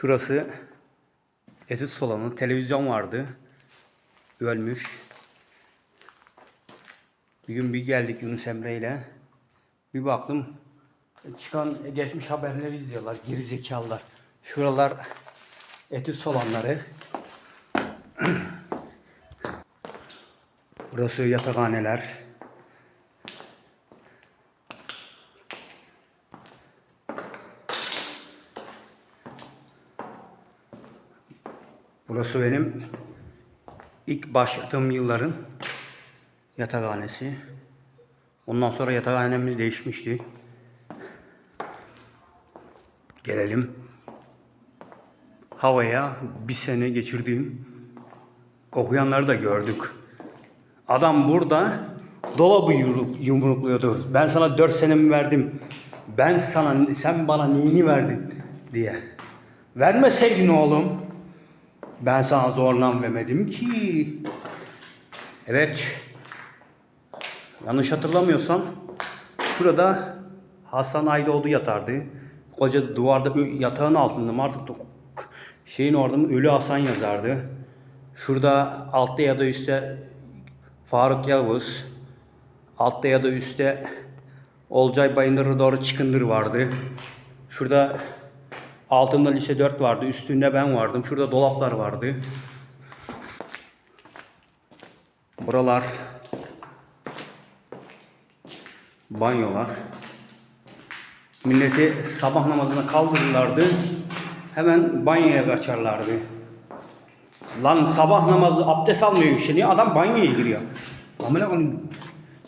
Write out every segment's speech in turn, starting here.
Şurası etüt salonu. Televizyon vardı. Ölmüş. Bir gün bir geldik Yunus Emre ile. Bir baktım çıkan geçmiş haberleri izliyorlar. Geri. Şuralar etüt salonları. Burası yatakhaneler. Burası benim ilk başladığım yılların yatakhanesi. Ondan sonra yatakhanemiz değişmişti. Gelelim havaya bir sene geçirdiğim okuyanları da gördük. Adam burada dolabı yumruk- yumrukluyordu. Ben sana dört senemi verdim. Ben sana, sen bana neyini verdin diye. Vermeseydin oğlum. Ben sana zorla vermedim ki. Evet. Yanlış hatırlamıyorsam şurada Hasan Aydoğdu yatardı. Koca duvarda yatağın altında mı artık şeyin orada mı Ölü Hasan yazardı. Şurada altta ya da üstte Faruk Yavuz. Altta ya da üstte Olcay Bayındır'a doğru çıkındır vardı. Şurada altında lise 4 vardı. Üstünde ben vardım. Şurada dolaplar vardı. Buralar banyolar. Milleti sabah namazına kaldırırlardı. Hemen banyoya kaçarlardı. Lan sabah namazı abdest almıyor işte. Niye adam banyoya giriyor? Amına koyayım.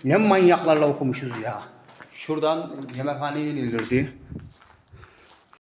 Ne manyaklarla okumuşuz ya. Şuradan yemekhaneye inilirdi.